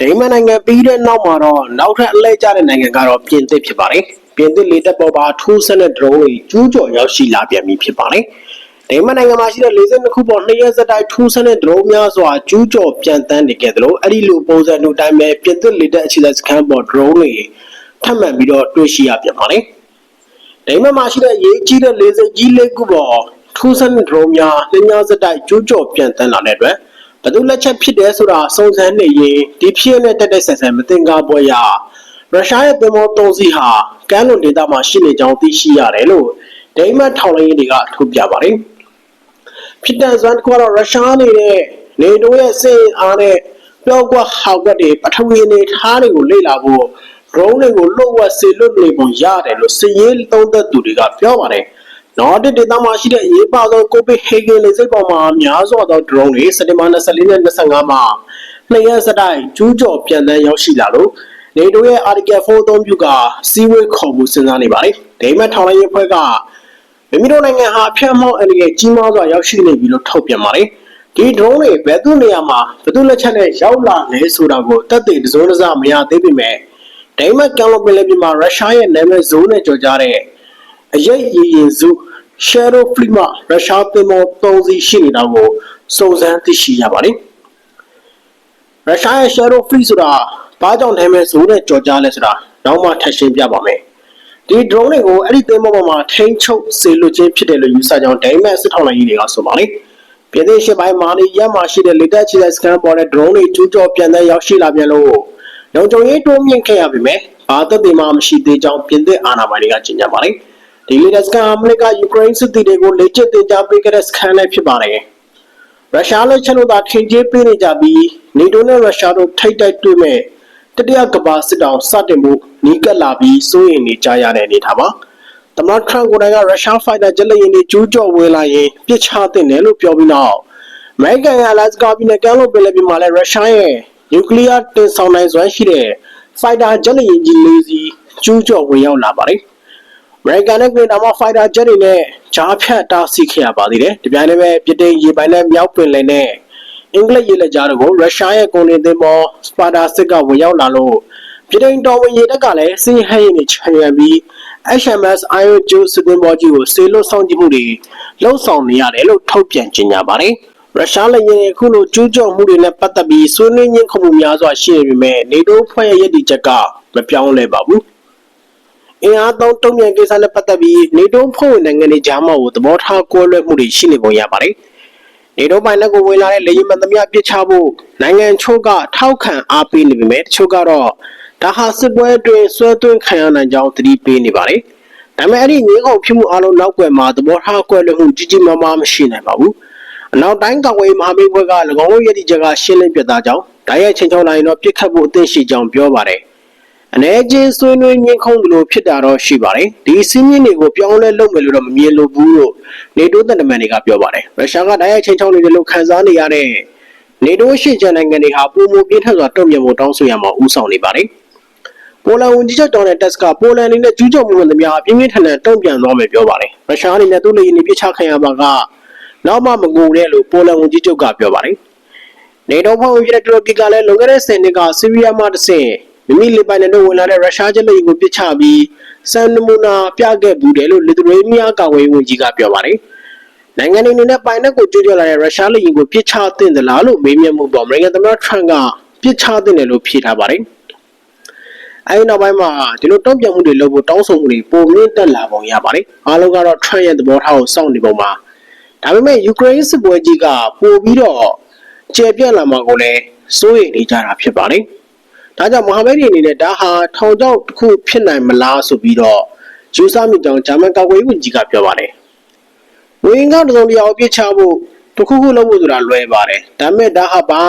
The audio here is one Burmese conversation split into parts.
ဒိန်းမန်နိုင်ငံပြီးတဲ့နောက်မှာတော့နောက်ထပ်အလဲကျတဲ့နိုင်ငံကတော့ပြင်သစ်ဖြစ်ပါတယ်ပြင်သစ်လေတပ်ပေါ်မှာထိုးဆက်တဲ့ drone တွေကျူးကျော်ရောက်ရှိလာပြန်ပြီဖြစ်ပါတယ်ဒိန်းမန်နိုင်ငံမှာရှိတဲ့42ခုပေါ်နှစ်ရက်ဆက်တိုက်ထိုးဆက်တဲ့ drone များစွာကျူးကျော်ပြန်တန်းနေခဲ့တယ်လို့အဲ့ဒီလိုပုံစံတို့တိုင်းပဲပြင်သစ်လေတပ်အခြေစိုက်စခန်းပေါ် drone တွေထပ်မံပြီးတော့တွေ့ရှိရပြန်ပါတယ်ဒိန်းမန်မှာရှိတဲ့ရေးကြီးတဲ့လေဆိပ်ကြီးလေးခုပေါ်ထိုးဆက်တဲ့ drone များနှစ်ညဆက်တိုက်ကျူးကျော်ပြန်တန်းလာတဲ့အတွက် ဘယ်သူလက်ချက်ဖြစ်တယ်ဆိုတာစုံစမ်းနေရင်ဒီဖြစ်နဲ့တက်တက်ဆက်ဆက်မတင်ကားပွဲရရုရှားရဲ့သင်္ဘောသုံးစီးဟာကမ်းလွန်ဒေသမှာရှိနေကြောင်းသိရှိရတယ်လို့ဒိန်းမတ်ထောက်လိုင်းရေးတွေကထုတ်ပြပါတယ်ဖြစ်တဲ့ဇွမ်ကတော့ရုရှားနေတဲ့နေတိုးရဲ့စစ်အားနဲ့ပြောကွက်ဟောက်ကတ်တွေပထဝီအနေထားတွေကိုလေ့လာဖို့ drone တွေကိုလှုပ်ဝက်စေလွတ်နေပုံရတယ်လို့စည်ရေးသုံးသက်သူတွေကပြောပါတယ် နော်တစ်ဒေသမှာရှိတဲ့အရေးပါဆုံးကိုပီဟေဂင်လေဆိပ်ပေါ်မှာများစွာသော drone တွေစက်တင်ဘာ24နဲ့25မှာနှစ်ရက်စတိုင်ကျူးကျော်ပြန်တန်းရောက်ရှိလာလို့နေတိုးရဲ့ Article 4အသုံးပြုကစီးဝေးခေါ်မှုစဉ်းစားနေပါတယ်။ဒိမတ်ထောင်လိုက်ရေးဖွဲ့ကမိမိတို့နိုင်ငံဟာဖျက်မောက်အန္တရာယ်ကြီးမားစွာရောက်ရှိနေပြီလို့ထုတ်ပြန်ပါတယ်။ဒီ drone တွေဘယ်သူနေရာမှာဘယ်သူလက်ချက်နဲ့ရောက်လာလဲဆိုတာကိုတက်တဲ့တစုံတစမရသေးပေမဲ့ဒိမတ်ကံလို့ပြည်ပြည်မှာရုရှားရဲ့နာမည်ဇိုးနဲ့ကြော်ကြတဲ့အရေးရည်ရင်စု Shadow Fleet မှာရုရှားသင်္ဘော၃စီးရှိနေတာကိုစုံစမ်းသိရှိရပါတယ်။ရုရှားရဲ့ Shadow Fleet ဆိုတာဘာကြောင့်နာမည်ဇိုးနဲ့ကြော်ကြားလဲဆိုတာနောက်မှထပ်ရှင်းပြပါမယ်။ဒီ drone တွေကိုအဲ့ဒီသင်္ဘောပေါ်မှာထိန်းချုပ်စေလွှတ်ခြင်းဖြစ်တယ်လို့ယူဆကြောင်းဒိမတ်စစ်ထောက်လိုင်းကြီးတွေကဆိုပါလေ။ပြည်သေးရှိပိုင်းမာလီရက်မှာရှိတဲ့လေတပ်ချီတဲ့စကန်ပေါ်တဲ့ drone တွေကျူးကျော်ပြန်တဲ့ရောက်ရှိလာပြန်လို့လုံခြုံရေးတိုးမြင့်ခဲ့ရပြီမဲ့ဘာသက်သေမှမရှိသေးကြောင်းပြင်သစ်အာဏာပိုင်တွေကကြေညာပါတယ်။ ဒီလေတပ်စကန်အမေရိကယူကရိန်းစစ်သည်တွေကိုလေ့ကျင့်သင်ကြားပေးခဲ့တဲ့စကန်လည်းဖြစ်ပါတယ်။ရုရှားလက်ချက်လို့သာထိန်ကျေးပေးနေကြပြီးနေတိုးနဲ့ရုရှားတို့ထိတ်တိုက်တွေ့မဲ့တတိယကမ္ဘာစစ်တောင်စတင်မှုနီးကပ်လာပြီးစိုးရိမ်နေကြရတဲ့အနေထားပါ။သမ္မတထရန့်ကိုယ်တိုင်ကရုရှားဖိုက်တာဂျက်လက်ရင်တွေကျူးကျော်ဝင်လာရင်ပြစ်ချတဲ့တယ်လို့ပြောပြီးနောက်အမေရိကန်ရဲ့အလက်စကာပြည်နယ်ကမ်းလွန်ပင်လယ်ပြင်မှာလည်းရုရှားရဲ့နျူကလ িয়ার တင်ဆောင်နိုင်စွမ်းရှိတဲ့ဖိုက်တာဂျက်လက်ရင်ကြီးလေးစီကျူးကျော်ဝင်ရောက်လာပါတယ်။ အမေရိကန်နဲ့ကနေဒါမှာဖိုက်တာဂျက်တွေနဲ့ဂျားဖြတ်တားဆီးခဲ့ရပါသေးတယ်။ဒီပြိုင်လည်းပဲပြည်တိန်ရေပိုင်နဲ့မြောက်ပင်လယ်နဲ့အင်္ဂလိပ်ရေလက်ကြားတို့ကိုရုရှားရဲ့ကုန်တင်သင်္ဘောစပါတာစစ်ကဝင်ရောက်လာလို့ပြည်တိန်တော်ဝင်ရေတပ်ကလည်းစင်ဟဲရင်နဲ့ခြံရံပြီး HMS Iron Joe စစ်သင်္ဘောကြီးကိုစေလွတ်ဆောင်ကြည့်မှုတွေလှုပ်ဆောင်နေရတယ်လို့ထုတ်ပြန်ကြေညာပါတယ်။ရုရှားလက်ရင်အခုလိုကျူးကျော်မှုတွေနဲ့ပတ်သက်ပြီးဆွေးနွေးညှင်းခုမှုများစွာရှိနေပေမဲ့နေတိုးဖွဲ့ရဲ့ရည်တည်ချက်ကမပြောင်းလဲပါဘူး။ အင်အားသုံးတုံ့ပြန်ကိစ္စနဲ့ပတ်သက်ပြီးနေတိုးဖွဲ့ဝင်နိုင်ငံတွေကြားမှာသဘောထားကွဲလွဲမှုတွေရှိနေပုံရပါတယ်။နေတော့ပိုင်လက်ကိုဝင်လာတဲ့လေယာဉ်မှန်သမျှပြစ်ချဖို့နိုင်ငံချို့ကထောက်ခံအားပေးနေပေမဲ့တချို့ကတော့ဒါဟာစစ်ပွဲအတွင်းဆွဲသွင်းခံရနိုင်ကြောင်းသတိပေးနေပါတယ်။ဒါပေမဲ့အဲ့ဒီငင်းခုန်ဖြစ်မှုအလုံးနောက်ွယ်မှာသဘောထားကွဲလွဲမှုကြီးကြီးမားမားမရှိနိုင်ပါဘူး။အနောက်တိုင်းကာကွယ်မဟာမိတ်ဘက်က၎င်းတို့ရည်တည်ချက်ကရှင်းလင်းပြသကြောင်းဒါရဲ့ချင်းချောင်းလိုက်တော့ပြစ်ခတ်ဖို့အသင့်ရှိကြောင်းပြောပါတယ်။ အနေချင်းဆွေးနွေးငင်းခုန်လို့ဖြစ်တာတော့ရှိပါတယ်။ဒီစီးမြင့်တွေကိုပြောင်းလဲလုပ်မယ်လို့တော့မမြင်လို့ဘူးလို့နေတိုးတန်တမန်တွေကပြောပါတယ်ရုရှားကတိုက်ရိုက်ချင်းချောင်းနေတယ်လို့ခန်းစားနေရတဲ့နေတိုးရှိချန်နိုင်ငံတွေဟာပုံမပြင်းထန်စွာတုံ့ပြန်ဖို့တောင်းဆိုရမှာဥဆောင်နေပါတယ်ပိုလန်ဝန်ကြီးချုပ်ဒေါ်နယ်တက်စ်ကပိုလန်အနေနဲ့ကျူးကျော်မှုဝင်သမျှပြင်းပြင်းထန်ထန်တုံ့ပြန်သွားမယ်ပြောပါတယ်ရုရှားအနေနဲ့သူ့လေယာဉ်တွေပြစ်ချခံရမှာကနောက်မှမငိုတဲ့လို့ပိုလန်ဝန်ကြီးချုပ်ကပြောပါတယ်နေတိုးဖွဲ့ဝင်ဖြစ်တဲ့တူရကီကလည်းလွန်ခဲ့တဲ့10နှစ်ကဆီးရီးယားမှာတစ်ဆင့် မိမိလေပိုင်နယ်တို့ဝင်လာတဲ့ရုရှားကျလေယာဉ်ကိုပစ်ချပြီးစံနမူနာပြခဲ့ဘူးတယ်လို့လီသူရေးမီးယားကာကွယ်ရေးဝန်ကြီးကပြောပါတယ်။နိုင်ငံတွေအနေနဲ့ပိုင်နက်ကိုကျူးကျော်လာတဲ့ရုရှားလေယာဉ်ကိုပစ်ချသင့်သလားလို့မေးမြန်းမှုပေါ်အမေရိကန်သမ္မတထရန့်ကပစ်ချသင့်တယ်လို့ဖြေထားပါတယ်။အဲဒီနောက်ပိုင်းမှာဒီလိုတုံ့ပြန်မှုတွေလုပ်ဖို့တောင်းဆိုမှုတွေပုံမြင့်တက်လာပုံရပါတယ်။အားလုံးကတော့ထရန့်ရဲ့သဘောထားကိုစောင့်နေပုံမှာဒါပေမဲ့ယူကရိန်းစစ်ပွဲကြီးကပိုပြီးတော့ကျေပြန့်လာမှာကိုလည်းစိုးရိမ်နေကြတာဖြစ်ပါတယ်။ ဒါကြောင့်မဟာမိတ်တွေအနေနဲ့ဒါဟာထောင်ချောက်တစ်ခုဖြစ်နိုင်မလားဆိုပြီးတော့ယူဆမိကြောင်းဂျာမန်ကာကွယ်ရေးဝန်ကြီးကပြောပါတယ်။ဝင်းကောက်တစုံတရာအပြစ်ချဖို့တစ်ခုခုလုပ်ဖို့ဆိုတာလွယ်ပါတယ်။ဒါပေမဲ့ဒါဟာဘာ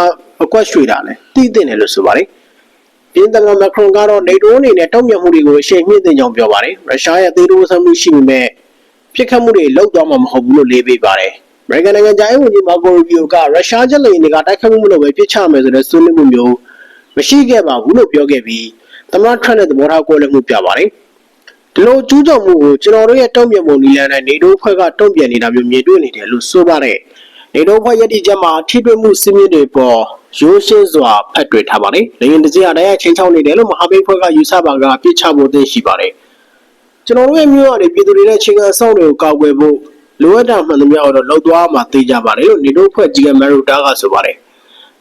အကွက်ရွှေတာလဲသိသိတယ်လို့ဆိုပါတယ်။ပြင်သမမက်ခရွန်ကတော့နေတိုးအနေနဲ့တောင်းမြမှုတွေကိုအရှိန်မြင့်တင်ကြောင်းပြောပါတယ်။ရုရှားရဲ့သေးတိုးဆမှုရှိပေမဲ့ပြစ်ခတ်မှုတွေလောက်သွားမှာမဟုတ်ဘူးလို့လေးပေးပါတယ်။အမေရိကန်နိုင်ငံသားဝန်ကြီးမာကိုရူဘီယိုကရုရှားကျလင်တွေကတိုက်ခတ်မှုမလုပ်ပဲပြစ်ချမယ်ဆိုတဲ့ဆွေးနွေးမှုမျိုး မရှိခဲ့ပါဘူးလို့ပြောခဲ့ပြီးသမ္မတထရန့်ရဲ့သဘောထားကွဲလွဲမှုပြပါတယ်ဒီလိုကျူးကျော်မှုကိုကျွန်တော်တို့ရဲ့တုံ့ပြန်ပုံနည်းလမ်းနဲ့နေတိုးဖွဲ့ကတုံ့ပြန်နေတာမျိုးမြင်တွေ့နေတယ်လို့ဆိုပါတယ်နေတိုးဖွဲ့ရည်တည်ချက်မှာထိတွေ့မှုစီးမြင့်တွေပေါ်ရိုးရှင်းစွာဖတ်တွေ့ထားပါတယ်။လေရင်တစ်စီးအတိုင်းအချင်းချောင်းနေတယ်လို့မဟာမိတ်ဖွဲ့ကယူဆပါကပြစ်ချဖို့သိရှိပါတယ်။ကျွန်တော်တို့ရဲ့မျိုးရည်ပြည်သူတွေရဲ့ချင်းကန်ဆောင်တွေကိုကောက်ွယ်ဖို့လိုအပ်တာမှန်သမျှတော့လောက်သွားမှသိကြပါတယ်လို့နေတိုးဖွဲ့ကြီးကမရူတာကဆိုပါတယ်။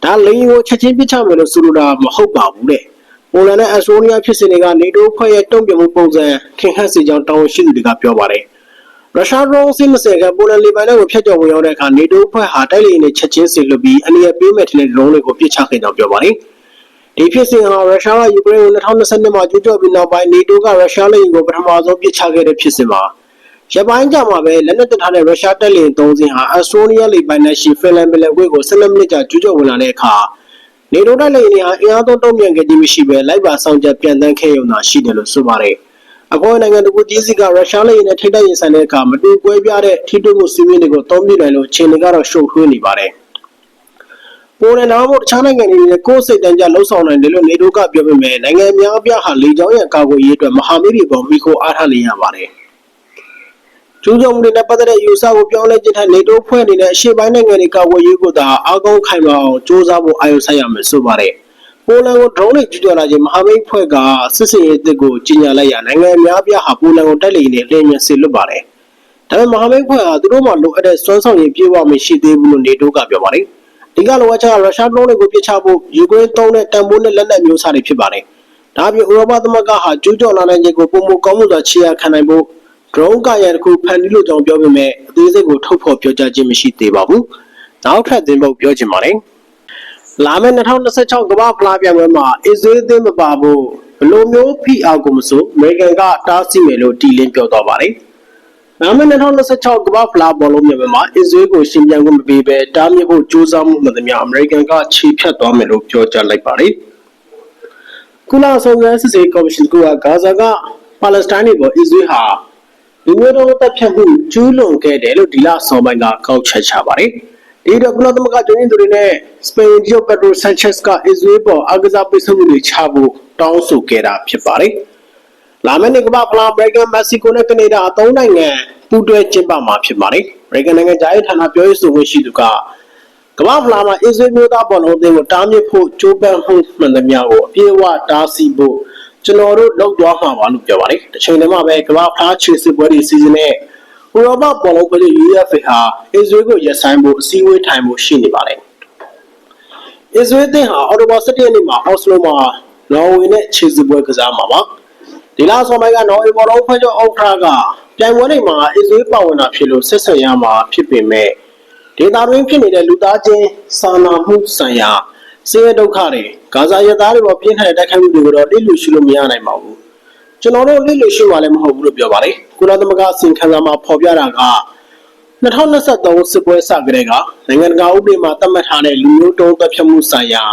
ဒါလေရင်ကိုချက်ချင်းပြစ်ချမယ်လို့ဆိုလိုတာမဟုတ်ပါဘူးတဲ့။ပိုလန်နဲ့အက်စတိုးနီးယားဖြစ်စဉ်တွေကနေတိုးဖွဲ့ရဲ့တုံ့ပြန်မှုပုံစံခင်ဟက်စီကြောင်းတောင်းရှိသူတွေကပြောပါတယ်။ရုရှားဒရုန်းစစ်မစဲကပိုလန်လေပိုင်နယ်ကိုဖျက်ကျော်ဝင်ရောက်တဲ့အခါနေတိုးဖွဲ့ဟာတိုက်လေယာဉ်နဲ့ချက်ချင်းစီလွတ်ပြီးအနည်းပေးမဲ့တဲ့ဒရုန်းတွေကိုပစ်ချခဲ့ကြောင်းပြောပါတယ်။ဒီဖြစ်စဉ်ဟာရုရှားကယူကရိန်းကို2022မှာကျူးကျော်ပြီးနောက်ပိုင်းနေတိုးကရုရှားလေယာဉ်ကိုပထမဆုံးပစ်ချခဲ့တဲ့ဖြစ်စဉ်ပါ။ ရပိုင်းကြမှာပဲလက်နက်တပ်ထားတဲ့ရုရှားတပ်လေယာဉ်၃စင်းဟာအက်စတိုးနီးယားလေပိုင်နယ်ရှိဖင်လန်ပင်လယ်ကွေ့ကို12မိနစ်ကြာကျူးကျော်ဝင်လာတဲ့အခါနေတိုးတပ်လေယာဉ်ဟာအင်အားသုံးတုံ့ပြန်ခဲ့ခြင်းမရှိဘဲလိုက်ပါဆောင်ချက်ပြန်တန်းခဲ့ရုံသာရှိတယ်လို့ဆိုပါတယ်။အကောနိုင်ငံတကူကြီးစီကရုရှားလေယာဉ်နဲ့ထိတိုက်ရင်ဆိုင်တဲ့အခါမတူကွဲပြားတဲ့ထိတွေ့မှုစီးပွားတွေကိုသုံးပြနိုင်လို့ခြေနေကတော့ရှုပ်ထွေးနေပါတယ်။ပိုလန်နောက်တခြားနိုင်ငံတွေနဲ့ကိုယ်စိတ်တမ်းကြလှုပ်ဆောင်နိုင်တယ်လို့နေတိုးကပြောပေမဲ့နိုင်ငံများအပြားဟာလေကြောင်းရန်ကာကွယ်ရေးအတွက်မဟာမိတ်တွေပေါ်မိခိုအားထားနေရပါတယ်။ ကျူးကျော်မှုတွေနဲ့ပတ်သက်တဲ့ယူဆကိုပြောင်းလဲခြင်းထက်နေတိုးဖွဲ့နေတဲ့အရှေ့ပိုင်းနိုင်ငံတွေကာကွယ်ရေးကိုသာအားကောင်းခိုင်မာအောင်စ조사ဖို့အာရုံစိုက်ရမယ်ဆိုပါတယ်။ပိုလန်ကိုဒရုန်းတွေကျူးကျော်လာခြင်းမဟာမိတ်ဖွဲ့ကစစ်စင်ရေးအသစ်ကိုကြီးညာလိုက်ရနိုင်ငံအများပြားဟာပိုလန်ကိုတိုက်လေနေလျင်မြန်စေလွတ်ပါတယ်။ဒါပေမဲ့မဟာမိတ်ဖွဲ့ဟာသူတို့မှလိုအပ်တဲ့စွမ်းဆောင်ရည်ပြေဝမရှိသေးဘူးလို့နေတိုးကပြောပါတယ်။ဒီကလိုအပ်ချက်ကရုရှားဒရုန်းတွေကိုပစ်ချဖို့ယူကရိန်းသုံးတဲ့တန်ဖိုးနဲ့လက်နက်မျိုးစားတွေဖြစ်ပါတယ်။ဒါအပြင်ဥရောပသမဂ္ဂဟာကျူးကျော်လာနိုင်ခြင်းကိုပုံမကောင်းမှုစွာခြေရခံနိုင်ဖို့ ဒရုန်းကာရန်တစ်ခုဖန်တီးလို့ကြောင်းပြောပေမဲ့အသေးစိတ်ကိုထုတ်ဖော်ပြောကြားခြင်းမရှိသေးပါဘူး။နောက်ထပ်သင်ပုတ်ပြောချင်ပါတယ်။လာမယ့်2026ကမ္ဘာဖလားပြိုင်ပွဲမှာအစ္စရေးအသင်းမပါဘူးဘလိုမျိုးဖိအားကိုမဆိုအမေရိကန်ကတားဆီးမယ်လို့တီလင်းပြောသွားပါတယ်။လာမယ့်2026ကမ္ဘာဖလားဘောလုံးပြိုင်ပွဲမှာအစ္စရေးကိုရှင်ပြိုင်ခွင့်မပေးဘဲတားမြစ်ဖို့ကြိုးစားမှုမှန်သမျှအမေရိကန်ကခြေဖြတ်သွားမယ်လို့ပြောကြားလိုက်ပါတယ်။ကုလဆောင်ရစစ်စေးကော်မရှင်ကဂါဇာကပါလက်စတိုင်းတွေကိုအစ္စရေးဟာ လူမျိုးတုံးတပ်ဖြတ်မှုကျူးလွန်ခဲ့တယ်လို့ဒီလအစောပိုင်းကကောက်ချက်ချပါတယ်။ဒီတော့ကုလသမဂ္ဂကျွမ်းကျင်သူတွေနဲ့စပိန်ဂျိုပက်ဒရိုဆန်ချက်စ်ကအစ္စရေးပေါ်အကစားပိတ်ဆို့မှုတွေချဖို့တောင်းဆိုခဲ့တာဖြစ်ပါတယ်။လာမယ့်နေ့ကမ္ဘာဖလားအမေရိကန်မက္ကဆီကိုနဲ့ကနေဒါအသုံးနိုင်ငံပူးတွဲကျင်းပမှာဖြစ်ပါတယ်။အမေရိကန်နိုင်ငံကြားရေးဌာနပြောရေးဆိုခွင့်ရှိသူကကမ္ဘာဖလားမှာအစ္စရေးမျိုးသားပေါ်လုံးအသင်းကိုတားမြစ်ဖို့ကြိုးပမ်းမှုမှန်သမျှကိုအပြည့်အဝတားဆီးဖို့ ကျွန်တော်တို့လုပ်သွားမှာပါလို့ပြောပါတယ်။တစ်ချိန်တည်းမှာပဲကမ္ဘာဖလားခြေစစ်ပွဲတွေစီစဉ်တဲ့ဥရောပပေါ်လုံးဖွဲ့ UEFA ဟာအစ္စရေးကိုရပ်ဆိုင်းဖို့အစည်းအဝေးထိုင်ဖို့ရှိနေပါတယ်။အစ္စရေးတင်ဟာအော်တိုဘာ17ရက်နေ့မှာအော်စလိုမှာနော်ဝေနဲ့ခြေစစ်ပွဲကစားမှာပါ။ဒီလအစောပိုင်းကနော်ဝေပေါ်လုံးဖွဲ့ချုပ်အောက်ထရာကပြိုင်ပွဲတွေမှာအစ္စရေးပါဝင်တာဖြစ်လို့ဆက်ဆံရမှာဖြစ်ပေမဲ့ဒေတာတွင်းဖြစ်နေတဲ့လူသားချင်းစာနာမှုဆိုင်ရာ ဆင်းရဲဒုက္ခတွေဂါဇာရသားတွေပေါ်ပြင်းထန်တဲ့တိုက်ခိုက်မှုတွေကိုတော့လိလူရှိလို့မရနိုင်ပါဘူး။ကျွန်တော်တို့လိလူရှိမှလည်းမဟုတ်ဘူးလို့ပြောပါတယ်။ကုလသမဂ္ဂအစီရင်ခံစာမှာဖော်ပြတာက2023စစ်ပွဲစကတည်းကနိုင်ငံတကာဥပဒေမှာသတ်မှတ်ထားတဲ့လူမျိုးတုံးသတ်ဖြတ်မှုဆိုင်ရာ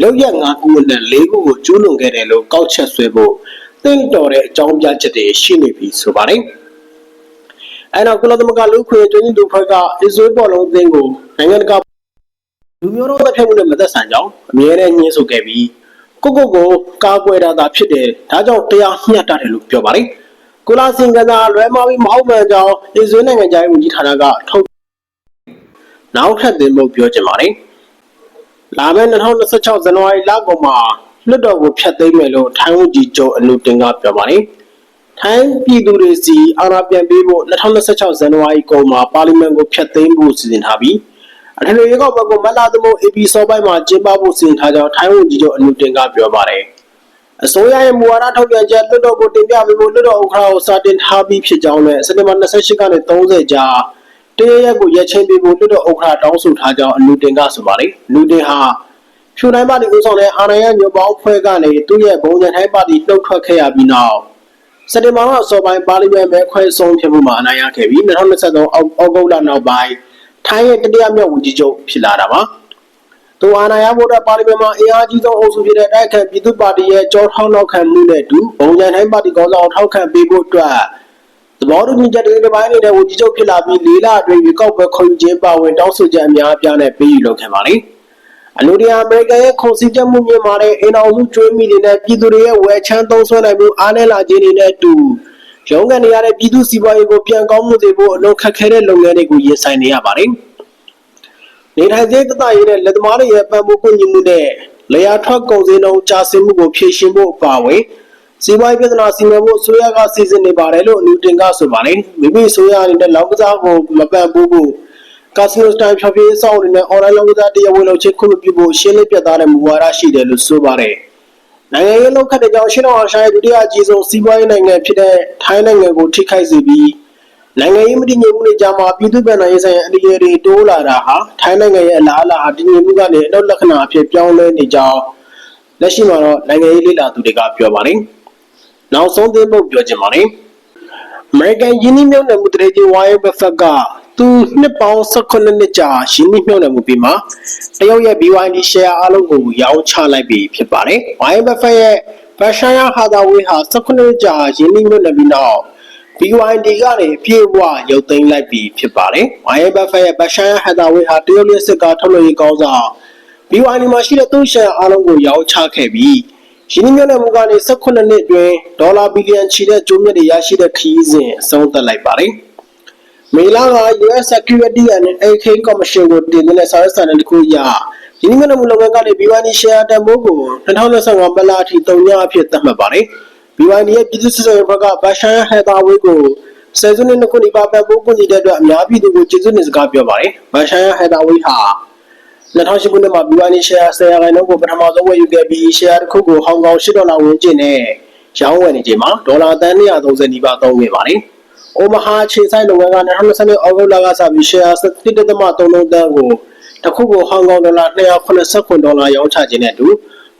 လောက်ရ၅ခုနဲ့၄ခုကိုကျူးလွန်ခဲ့တယ်လို့ကောက်ချက်ဆွဲဖို့သင့်တော်တဲ့အကြောင်းပြချက်တွေရှိနေပြီဆိုပါတယ်။အဲနောက်ကုလသမဂ္ဂလူခွေတွင်းသူဖွဲ့ကအစ္စရေးပေါ်လုံးအသင်းကိုနိုင်ငံတကာ လူမျိုးတုံးသတ်ဖြတ်မှုနဲ့မသက်ဆိုင်ကြောင်းအမြဲတမ်းညှင်းဆိုခဲ့ပြီးကိုကိုကိုကာကွယ်တာသာဖြစ်တယ်ဒါကြောင့်တရားမျှတတယ်လို့ပြောပါတယ်။ကိုလာစင်ကသာလွဲမှားပြီးမဟုတ်မှန်ကြောင်းအစ္စရေးနိုင်ငံသားဝန်ကြီးဌာနကထုတ်နောက်ထပ်တင်ဖို့ပြောချင်ပါတယ်။လာမယ့်2026ဇန်နဝါရီလကုန်မှာလွှတ်တော်ကိုဖျက်သိမ်းမယ်လို့ထိုင်းဝန်ကြီးချုပ်အနုတင်ကပြောပါတယ်။ထိုင်းပြည်သူတွေစီအာဏာပြန်ပေးဖို့2026ဇန်နဝါရီကုန်မှာပါလီမန်ကိုဖျက်သိမ်းဖို့စီစဉ်ထားပြီး အထက်ရွေးကောက်ပွဲကိုမတ်လသမို့ AP စောပိုင်းမှာကျင်းပဖို့စီစဉ်ထားကြောင်းထိုင်းဝန်ကြီးချုပ်အနုတင်ကပြောပါတယ်။အစိုးရရဲ့မူဝါဒထုတ်ပြန်ချက်လွှတ်တော်ကိုတင်ပြပေးဖို့လွှတ်တော်ဥက္ကဋ္ဌကိုစာတင်ထားပြီးဖြစ်ကြောင်းနဲ့စက်တင်ဘာ28ကနေ30ကြားတရရက်ကိုရက်ချင်းပေးဖို့လွှတ်တော်ဥက္ကဋ္ဌတောင်းဆိုထားကြောင်းအလူတင်ကဆိုပါတယ်။လူတင်ဟာဖြူတိုင်းပါတီဦးဆောင်တဲ့အာဏာရညွတ်ပေါင်းဖွဲ့ကနေသူ့ရဲ့ဘုံညထိုင်းပါတီနှုတ်ထွက်ခဲ့ရပြီးနောက်စက်တင်ဘာလအစောပိုင်းပါလီမန်ပဲခွဲဆုံးဖြစ်မှုမှာအနိုင်ရခဲ့ပြီး2023အောက်ဩဂုတ်လနောက်ပိုင်း ထိုင်းရဲ့တတိယမြောက်ဝန်ကြီးချုပ်ဖြစ်လာတာပါ။သူအာဏာရဖို့အတွက်ပါလီမန်မှာအင်အားကြီးဆုံးအုပ်စုဖြစ်တဲ့တိုက်ခိုက်ပြည်သူ့ပါတီရဲ့ကြောထောက်နောက်ခံမှုနဲ့အတူဘုံကြံတိုင်းပါတီကောင်းဆောင်ထောက်ခံပေးဖို့အတွက်သဘောတူညီချက်တွေတစ်ပိုင်းနေတဲ့ဝန်ကြီးချုပ်ဖြစ်လာပြီးလေးလအတွင်းရွေးကောက်ပွဲခေါ်ယူခြင်းပါဝင်တောင်းဆိုချက်အများအပြားနဲ့ပေးယူလုပ်ခဲ့ပါလိမ့်အလိုဒီယာအမေရိကန်ရဲ့ခုံစည်းချက်မှုမြင့်မာတဲ့အင်အောင်စုကျွေးမိတွေနဲ့ပြည်သူတွေရဲ့ဝယ်ချမ်းသုံးဆွဲနိုင်မှုအားနည်းလာခြင်းတွေနဲ့အတူ ရုံးကန်နေရတဲ့ပြည်သူစီးပွားရေးကိုပြန်ကောင်းမှုစေဖို့အလုံးခက်ခဲတဲ့လုပ်ငန်းတွေကိုရင်ဆိုင်နေရပါတယ်။နေထိုင်သေးတတရေးတဲ့လက်သမားတွေရဲ့ပံ့ပိုးကူညီမှုနဲ့လေယာထွက်ကုန်စည်နှုန်းကျဆင်းမှုကိုဖြေရှင်းဖို့အပါအဝင်စီးပွားရေးပြဿနာစီမံဖို့အစိုးရကစီစဉ်နေပါတယ်လို့အနူတင်ကဆိုပါတယ်မိမိအစိုးရအနေနဲ့လောက်ကစားကိုမပံ့ပိုးဖို့ကာစီနိုစတိုင်ဖြော်ဖြေးဆောင်နေတဲ့ online လောက်ကစားတရားဝင်လုပ်ချင်းခွင့်မပြုဖို့ရှင်းလင်းပြသတဲ့မူဝါဒရှိတယ်လို့ဆိုပါတယ် နိုင်ငံရေးလောက်ခတ်တဲ့ကြောင့်ရှင်းတော်အာရှရဲ့ဒုတိယအကြီးဆုံးစီးပွားရေးနိုင်ငံဖြစ်တဲ့ထိုင်းနိုင်ငံကိုထိခိုက်စေပြီးနိုင်ငံရေးမတည်ငြိမ်မှုတွေကြားမှာပြည်သူ့ဗန်နိုင်ရေးဆိုင်ရာအန္တရာယ်တွေတိုးလာတာဟာထိုင်းနိုင်ငံရဲ့အလားအလာဟာတည်ငြိမ်မှုကနေအနောက်လက္ခဏာအဖြစ်ပြောင်းလဲနေကြောင်းလက်ရှိမှာတော့နိုင်ငံရေးလေ့လာသူတွေကပြောပါတယ်။နောက်ဆုံးသင်းပုတ်ပြောချင်ပါတယ်။ American ယင်းနှိမ့်မြုပ်နယ်မှုတရေကြီး Warren Buffett က သူနှစ်ပေါင်း18နှစ်ကြာယင်းနှိမ့်မြုပ်နယ်မှုပြီးမှာတရုတ်ရဲ့ BYD share အလုံးကိုရောင်းချလိုက်ပြီဖြစ်ပါတယ်။ Warren Buffett ရဲ့ Berkshire Hathaway ဟာ18နှစ်ကြာယင်းနှိမ့်မြုပ်နယ်ပြီးနောက် BYD ကနေပြေဝရုပ်သိမ်းလိုက်ပြီဖြစ်ပါတယ်။ Warren Buffett ရဲ့ Berkshire Hathaway ဟာတရုတ်လျှပ်စစ်ကားထုတ်လုပ်ရေးကောင်းဆောင် BYD မှာရှိတဲ့သူ့ share အလုံးကိုရောင်းချခဲ့ပြီးယင်းနှိမ့်မြုပ်နယ်မှုကနေ18နှစ်အတွင်းဒေါ်လာဘီလီယံချီတဲ့ကျိုးမြတ်တွေရရှိတဲ့ခရီးစဉ်အဆုံးသတ်လိုက်ပါတယ်။ မေလက US Security and Exchange Commission ကိုတင်သွင်းတဲ့စာရွက်စာတမ်းတစ်ခုအရယင်းနှိမ့်မြုပ်မှုလုပ်ငန်းကနေ BYD share တန်ဖိုးကို2025မလအထိ3ညအဖြစ်သတ်မှတ်ပါတယ်။ BYD ရဲ့ပြည်သူ့စစ်ဆောင်ရေးဘက်က Berkshire Hathaway ကိုဆယ်စုနှစ်နှစ်ခုနီးပါးပတ်ပိုးကူညီတဲ့အတွက်အများပြည်သူကိုကျေးဇူးတင်စကားပြောပါတယ်။ Berkshire Hathaway ဟာ2008ခုနှစ်မှာ BYD share 10ရာခိုင်နှုန်းကိုပထမဆုံးဝယ်ယူခဲ့ပြီး share တစ်ခုကိုဟောင်ကောင်8ဒေါ်လာဝန်းကျင်နဲ့ရောင်းဝယ်နေချိန်မှာဒေါ်လာသန်း230နီးပါးသုံးခဲ့ပါတယ်။ Omaha ခြေဆိုင်လုပ်ငန်းက2020ဩဂုတ်လကစပြီး share 1.33တန်းကိုတစ်ခုကိုဟောင်ကောင်ဒေါ်လာ289ဒေါ်လာရောင်းချခြင်းနဲ့အတူ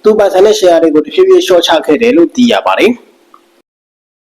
သူပိုင်ဆိုင်တဲ့ share တွေကိုတဖြည်းဖြည်းလျှော့ချခဲ့တယ်လို့သိရပါတယ်။